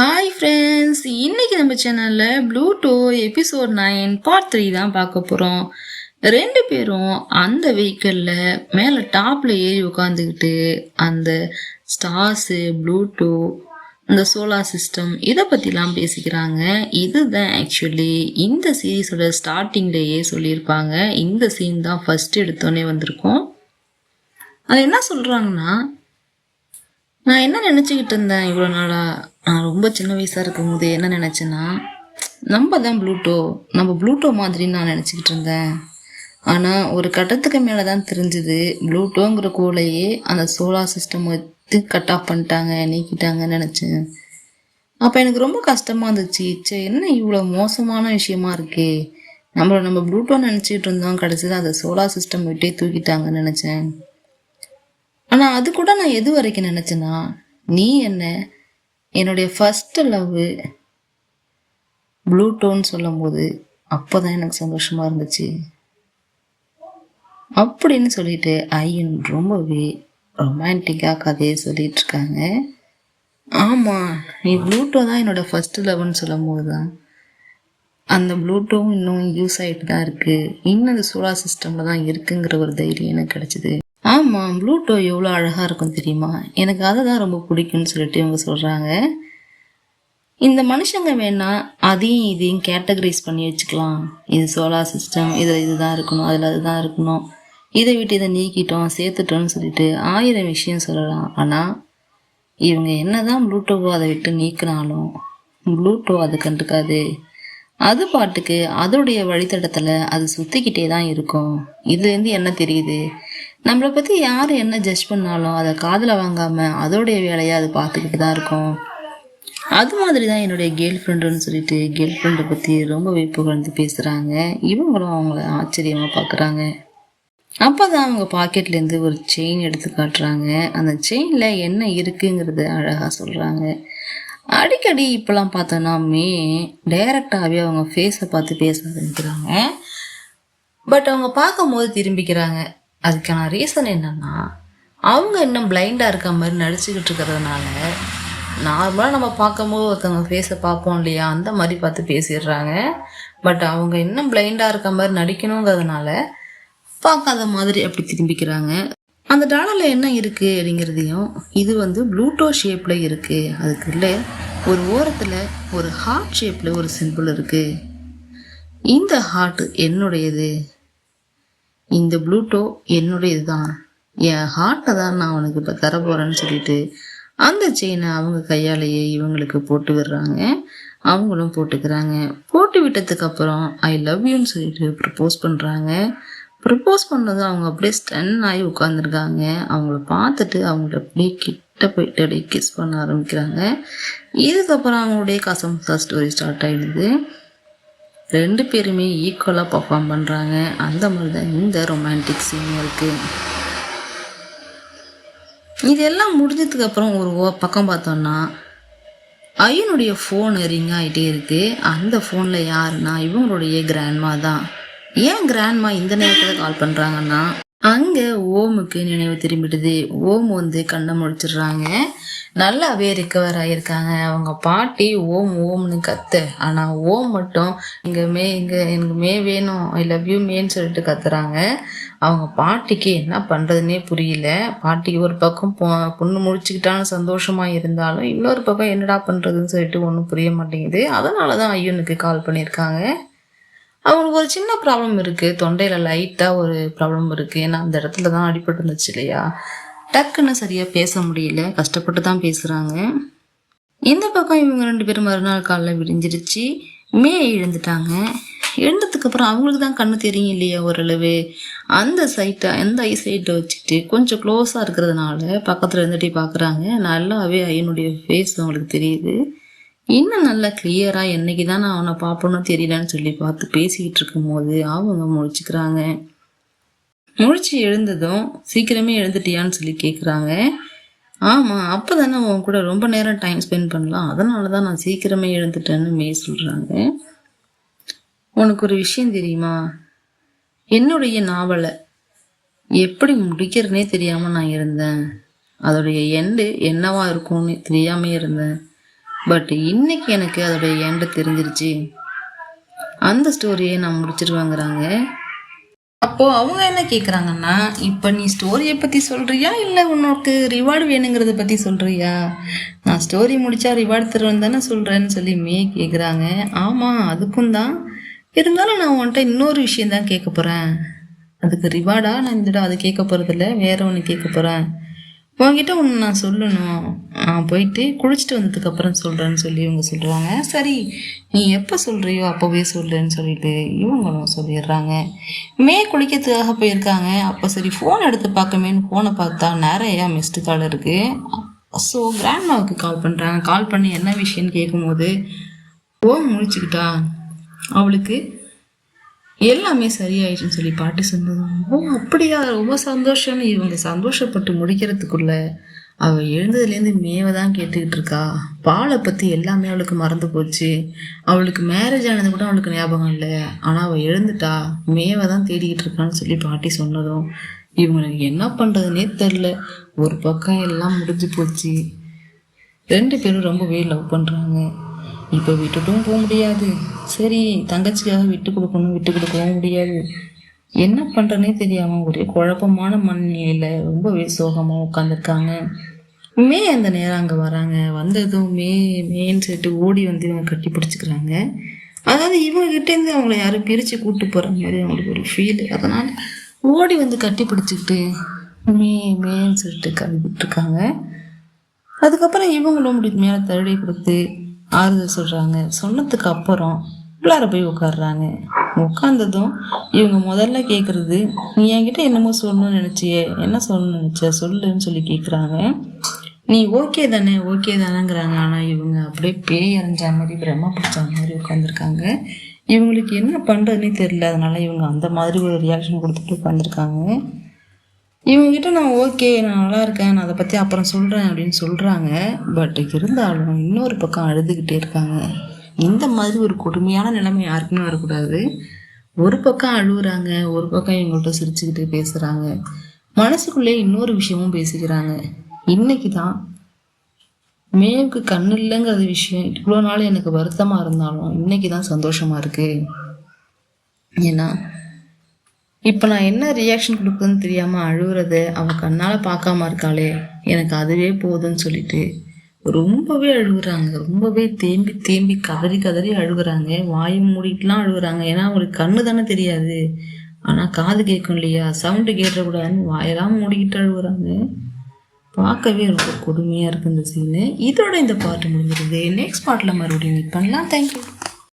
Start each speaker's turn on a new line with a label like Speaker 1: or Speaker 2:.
Speaker 1: Hi friends இன்னைக்கு நம்ம சேனலில் Pluto episode nine part three தான் பார்க்க போகிறோம் ரெண்டு பேரும் அந்த வெஹிக்கிளில் மேலே டாப்பில் ஏறி உட்காந்துக்கிட்டு அந்த ஸ்டார்ஸு ப்ளூடோ இந்த சோலார் சிஸ்டம் இதை பற்றிலாம் பேசிக்கிறாங்க. இதுதான் ஆக்சுவலி இந்த சீரீஸோட ஸ்டார்டிங்லேயே சொல்லியிருப்பாங்க. இந்த சீன் தான் ஃபஸ்ட்டு எடுத்தோன்னே வந்திருக்கோம். அது என்ன சொல்கிறாங்கன்னா நான் என்ன நினச்சிக்கிட்டு இருந்தேன் இவ்வளோ நாளாக நான் ரொம்ப சின்ன வயசாக இருக்கும் போது என்ன நினச்சேன்னா நம்ம தான் ப்ளூட்டோ நம்ம ப்ளூட்டோ மாதிரின்னு நான் நினச்சிக்கிட்டு இருந்தேன். ஆனால் ஒரு கட்டத்துக்கு மேலே தான் தெரிஞ்சுது ப்ளூட்டோங்கிற கூலையே அந்த சோலார் சிஸ்டம் வந்து கட் ஆஃப் பண்ணிட்டாங்க நீக்கிட்டாங்கன்னு நினச்சேன். அப்போ எனக்கு ரொம்ப கஷ்டமாக இருந்துச்சு சே என்ன இவ்வளோ மோசமான விஷயமா இருக்கே? நம்மளை நம்ம ப்ளூட்டோ நினச்சிக்கிட்டு இருந்தோம் கடைசியில் அந்த சோலார் சிஸ்டம் விட்டே தூக்கிட்டாங்கன்னு நினச்சேன். ஆனால் அது கூட நான் எது வரைக்கும் நினச்சேன்னா நீ என்ன என்னுடைய ஃபஸ்ட்டு லவ் சொல்லும் போது அப்போ தான் எனக்கு சந்தோஷமாக இருந்துச்சு. அப்படின்னு சொல்லிட்டு ஐயன் ரொம்பவே ரொமான்டிக்காக கதையை சொல்லிட்டு இருக்காங்க ஆமாம் நீ ப்ளூட்டோ தான் என்னோட ஃபஸ்ட்டு லவ்னு சொல்லும்போது தான் அந்த ப்ளூட்டோவும் இன்னும் யூஸ் ஆகிட்டு தான் இருக்குது இன்னும் அந்த சோலார் சிஸ்டமில் தான் இருக்குங்கிற ஒரு தைரியம் எனக்கு கிடச்சிது. ஆமாம் ப்ளூட்டோ எவ்வளோ அழகாக இருக்கும் தெரியுமா? எனக்கு அதை தான் ரொம்ப பிடிக்கும்னு சொல்லிட்டு இவங்க சொல்கிறாங்க இந்த மனுஷங்க வேணால் அதையும் இதையும் கேட்டகரைஸ் பண்ணி வச்சுக்கலாம். இது சோலார் சிஸ்டம் இதில் இதுதான் இருக்கணும் அதில் அதுதான் இருக்கணும். இதை விட்டு இதை நீக்கிட்டோம் சேர்த்துட்டோம்னு சொல்லிட்டு ஆயிரம் விஷயம் சொல்லலாம். ஆனால் இவங்க என்னதான் ப்ளூட்டோவோ அதை விட்டு நீக்கினாலும் ப்ளூட்டோ அது கண்டுக்காது. அது பாட்டுக்கு அதோடைய வழித்தடத்தில் அது சுற்றிக்கிட்டே தான் இருக்கும். இதுலேருந்து என்ன தெரியுது? நம்மளை பற்றி யார் என்ன ஜட்ஜ் பண்ணாலும் அதை காதில் வாங்காமல் அதோடைய வேலையை அது பார்த்துக்கிட்டு தான் இருக்கும். அது மாதிரி தான் என்னுடைய கேர்ள் ஃப்ரெண்டுன்னு சொல்லிட்டு கேர்ள் ஃப்ரெண்டை பற்றி ரொம்பவே புகழ்ந்து பேசுகிறாங்க இவங்களும் அவங்கள ஆச்சரியமாக பார்க்குறாங்க அப்போ தான் அவங்க பாக்கெட்லேருந்து ஒரு செயின் எடுத்து காட்டுறாங்க. அந்த செயினில் என்ன இருக்குங்கிறத அழகாக சொல்கிறாங்க அடிக்கடி இப்போலாம் பார்த்தோன்னாமே டைரக்டாகவே அவங்க ஃபேஸை பார்த்து பேச ஆரம்பிக்கிறாங்க. பட் அவங்க பார்க்கும்போது திரும்பிக்கிறாங்க. அதுக்கான ரீசன் என்னென்னா அவங்க இன்னும் பிளைண்டாக இருக்க மாதிரி நடிச்சுக்கிட்டு இருக்கிறதுனால நார்மலாக நம்ம பார்க்கும்போது ஒருத்தவங்க ஃபேஸை பார்ப்போம் இல்லையா? அந்த மாதிரி பார்த்து பேசிடுறாங்க. பட் அவங்க இன்னும் பிளைண்டாக இருக்க மாதிரி நடிக்கணுங்கிறதுனால பார்க்காத மாதிரி அப்படி திரும்பிக்கிறாங்க. அந்த டாலரில் என்ன இருக்குது அப்படிங்கிறதையும் இது வந்து ப்ளூட்டோ ஷேப்பில் இருக்குது அதுக்குள்ள ஒரு ஓரத்தில் ஒரு ஹார்ட் ஷேப்பில் ஒரு சிம்பிள் இருக்குது இந்த ஹார்ட் என்னுடையது? இந்த ப்ளூட்டோ என்னுடையது தான் என் ஹார்ட்டை தான் நான் உனக்கு இப்போ தரப்போகிறேன்னு சொல்லிட்டு அந்த செயினை அவங்க கையாலேயே இவங்களுக்கு போட்டு விடுறாங்க. அவங்களும் போட்டுக்கிறாங்க. போட்டு விட்டதுக்கு அப்புறம் ஐ லவ் யூன்னு சொல்லிட்டு ப்ரப்போஸ் பண்ணுறாங்க ப்ரப்போஸ் பண்ணதும் அவங்க அப்படியே ஸ்டன் ஆகி உட்காந்துருக்காங்க அவங்கள பார்த்துட்டு அவங்கள அப்படியே கிட்ட போயிட்டு அப்படியே கிஸ் பண்ண ஆரம்பிக்கிறாங்க. இதுக்கப்புறம் அவங்களுடைய கசமுசா ஸ்டோரி ஸ்டார்ட் ஆகிடுது ரெண்டு பேருமே ஈக்குவலாக பர்ஃபார்ம் பண்ணுறாங்க அந்த மாதிரி தான் இந்த ரொமான்டிக் சீனும் இருக்குது இதெல்லாம் முடிஞ்சதுக்கப்புறம் ஒரு ஓ- பக்கம் பார்த்தோன்னா ஐயனுடைய ஃபோன் ரிங் ஆகிட்டே இருக்குது அந்த ஃபோனில் யாருன்னா இவங்களுடைய கிராண்ட்மா தான். ஏன் கிராண்ட்மா இந்த நேரத்தில் கால் பண்ணுறாங்கன்னா அங்கே ஓமுக்கு நினைவு திரும்பிடுது. ஓம் வந்து கண்ணை முடிச்சிடுறாங்க நல்லாவே ரிக்கவர் ஆகியிருக்காங்க அவங்க பாட்டி ஓம் ஓம்னு கத்து. ஆனால் ஓம் மட்டும் இங்கே மே இங்கே எனக்கு மே வேணும். ஐ லவ் யூ மேன்னு சொல்லிட்டு கத்துறாங்க. அவங்க பாட்டிக்கு என்ன பண்ணுறதுனே புரியல. பாட்டிக்கு ஒரு பக்கம் பொ- பொண்ணு முடிச்சுக்கிட்டான்னு சந்தோஷமாக இருந்தாலும் இன்னொரு பக்கம் என்னடா பண்ணுறதுன்னு சொல்லிட்டு ஒன்றும் புரிய மாட்டேங்குது. அதனால தான் ஐயனுக்கு கால் பண்ணியிருக்காங்க. அவங்களுக்கு ஒரு சின்ன ப்ராப்ளம் இருக்குது தொண்டையில் லைட்டாக ஒரு ப்ராப்ளம் இருக்குது ஏன்னா அந்த இடத்துல தான் அடிபட்டு இருந்துச்சு இல்லையா? டக்குன்னு சரியாக பேச முடியல. கஷ்டப்பட்டு தான் பேசுகிறாங்க இந்த பக்கம் இவங்க ரெண்டு பேரும் மறுநாள் காலைல விடிஞ்சிருச்சு. மே எழுந்துட்டாங்க. எழுந்ததுக்கப்புறம் அவங்களுக்கு தான் கண்ணு தெரியும் இல்லையா ஓரளவு? அந்த சைட்டை அந்த ஐ சைட்டை வச்சுட்டு கொஞ்சம் க்ளோஸாக இருக்கிறதுனால பக்கத்தில் இருந்துகிட்டே பார்க்குறாங்க நல்லாவே ஐயனுடைய ஃபேஸ் அவங்களுக்கு தெரியுது. இன்னும் நல்லா கிளியராக என்னைக்கு தான் நான் அவனை பார்ப்பணும் தெரியலன்னு சொல்லி பார்த்து பேசிக்கிட்டு இருக்கும்போது அவங்க முழிச்சுக்கிறாங்க. முழிச்சு எழுந்ததும் சீக்கிரமே எழுந்துட்டியான்னு சொல்லி கேட்குறாங்க ஆமாம் அப்போ தானே உன் கூட ரொம்ப நேரம் டைம் ஸ்பெண்ட் பண்ணலாம். அதனால தான் நான் சீக்கிரமே எழுந்துட்டேன்னு மே சொல்கிறாங்க உனக்கு ஒரு விஷயம் தெரியுமா? என்னுடைய நாவலை எப்படி முடிக்கிறதுனே தெரியாமல் நான் இருந்தேன். அதோடைய எண்டு என்னவா இருக்கும்னு தெரியாமல் இருந்தேன். பட் இன்னைக்கு எனக்கு அதோடைய எண்டு தெரிஞ்சிருச்சு. அந்த ஸ்டோரியை நான் முடிச்சிருவாங்கிறாங்க. அப்போ அவங்க என்ன கேட்குறாங்கன்னா இப்போ நீ ஸ்டோரியை பற்றி சொல்றியா? இல்லை உனக்கு ரிவார்டு வேணுங்கிறத பற்றி சொல்றியா? நான் ஸ்டோரி முடிச்சா ரிவார்டு தருவேன் தானே சொல்கிறேன்னு சொல்லி மே கேட்குறாங்க ஆமாம் அதுக்கும் தான். இருந்தாலும் நான் உன்கிட்ட இன்னொரு விஷயம் தான் கேட்க போகிறேன் அதுக்கு ரிவார்டா நான் இந்த தடவை கேட்க போகிறதில்ல வேற ஒன்று கேட்க போகிறேன் உங்ககிட்ட ஒன்று நான் சொல்லணும். நான் போயிட்டு குளிச்சுட்டு வந்ததுக்கு அப்புறம் சொல்கிறேன்னு சொல்லி இவங்க சொல்கிறாங்க சரி நீ எப்போ சொல்கிறியோ அப்போவே சொல்கிறேன்னு சொல்லிட்டு இவங்களும் சொல்லிடுறாங்க. மே குளிக்கிறதுக்காக போயிருக்காங்க. அப்போ சரி ஃபோன் எடுத்து பார்க்கமேன்னு ஃபோனை பார்த்தா நிறையா மிஸ்டு கால் இருக்குது ஸோ கிராண்ட்மாவுக்கு கால் பண்ணுறாங்க கால் பண்ணி என்ன விஷயம்னு கேட்கும்போது ஓ முடிச்சுக்கிட்டா அவளுக்கு எல்லாமே சரியாயிடுச்சுன்னு சொல்லி பாட்டி சொன்னது ஓ அப்படியா? ரொம்ப சந்தோஷம்னு இவங்க சந்தோஷப்பட்டு முடிக்கிறதுக்குள்ள அவள் எழுந்ததுலேருந்து மேவை தான் கேட்டுக்கிட்டு இருக்கா. பாலை பற்றி எல்லாமே அவளுக்கு மறந்து போச்சு. அவளுக்கு மேரேஜ் ஆனது கூட அவளுக்கு ஞாபகம் இல்லை. ஆனால் அவள் எழுந்துட்டா மேவை தான் தேடிக்கிட்டு இருக்கான்னு சொல்லி பாட்டி சொன்னதும் இவங்களுக்கு என்ன பண்ணுறதுனே தெரில. ஒரு பக்கம் எல்லாம் முடிஞ்சு போச்சு. ரெண்டு பேரும் ரொம்பவே லவ் பண்ணுறாங்க இப்போ விட்டுட்டும் போக முடியாது. சரி தங்கச்சிக்காக விட்டு கொடுக்கணும் விட்டு கொடுக்கவும் முடியாது. என்ன பண்ணுறனே தெரியாமல் ஒரே குழப்பமான மனநிலையில் ரொம்பவே சோகமாக உட்காந்துருக்காங்க மே அந்த நேரம் அங்கே வராங்க. வந்ததும் மே மேன்னு சொல்லிட்டு ஓடி வந்து இவங்க கட்டி பிடிச்சிக்கிறாங்க. அதாவது இவங்ககிட்டேருந்து அவங்கள யாரும் பிரித்து கூப்பிட்டு போகிற மாதிரி அவங்களுக்கு ஒரு ஃபீல் அதனால் ஓடி வந்து கட்டி பிடிச்சிக்கிட்டு மே மேன்னு சொல்லிட்டு கழுவிட்டு இருக்காங்க அதுக்கப்புறம் இவங்களும் இப்படி மேலே தழுவி கொடுத்து ஆறுதல் சொல்கிறாங்க சொன்னதுக்கு அப்புறம் உள்ளார போய் உட்காடுறாங்க உட்காந்ததும் இவங்க முதல்ல கேட்குறது நீ என்கிட்ட என்னமோ சொல்லணும்னு நினச்சியே? என்ன சொல்லணும்னு நினச்ச? சொல்லுன்னு சொல்லி கேட்குறாங்க நீ ஓகே தானே? ஓகே தானேங்கிறாங்க. ஆனால் இவங்க அப்படியே பேய் அரைஞ்ச மாதிரி பிரம்ம பிடிச்ச மாதிரி உட்காந்துருக்காங்க இவங்களுக்கு என்ன பண்ணுறதுனே தெரியல. அதனால இவங்க அந்த மாதிரி ஒரு ரியாக்ஷன் கொடுத்துட்டு உட்காந்துருக்காங்க இவங்ககிட்ட நான் ஓகே நான் நல்லா இருக்கேன் நான் அதை பற்றி அப்புறம் சொல்கிறேன் அப்படின்னு சொல்கிறாங்க பட் இருந்தாலும் இன்னொரு பக்கம் அழுதுகிட்டே இருக்காங்க. இந்த மாதிரி ஒரு கொடுமையான நிலைமை யாருக்குமே வரக்கூடாது. ஒரு பக்கம் அழுகுறாங்க ஒரு பக்கம் இவங்கள்ட்ட சிரிச்சுக்கிட்டு பேசுகிறாங்க மனசுக்குள்ளே இன்னொரு விஷயமும் பேசிக்கிறாங்க. இன்னைக்கு தான் மேவுக்கு கண்ணு இல்லைங்கிறது விஷயம் இவ்வளோ நாள் எனக்கு வருத்தமாக இருந்தாலும் இன்னைக்கு தான் சந்தோஷமாக இருக்குது ஏன்னா இப்போ நான் என்ன ரியாக்ஷன் கொடுக்குதுன்னு தெரியாமல் அழுகுறது அவள் கண்ணால் பார்க்காம இருக்காளே எனக்கு அதுவே போதும்னு சொல்லிட்டு ரொம்பவே அழுகுறாங்க. ரொம்பவே தேம்பி தேம்பி கதறி கதறி அழுகுறாங்க. வாயை மூடிட்டுலாம் அழுகுறாங்க. ஏன்னா அவங்களுக்கு கண்ணு தானே தெரியாது. ஆனால் காது கேட்கும் இல்லையா? சவுண்டு கேட்டக்கூடாதுன்னு வாயெல்லாம் மூடிக்கிட்டு அழுகுறாங்க. பார்க்கவே ரொம்ப கொடுமையாக இருக்குது இந்த சீனு இதோட இந்த பாட்டு முடிஞ்சிருது. நெக்ஸ்ட் பாட்டில் மறுபடியும் மீட் பண்ணலாம். தேங்க்யூ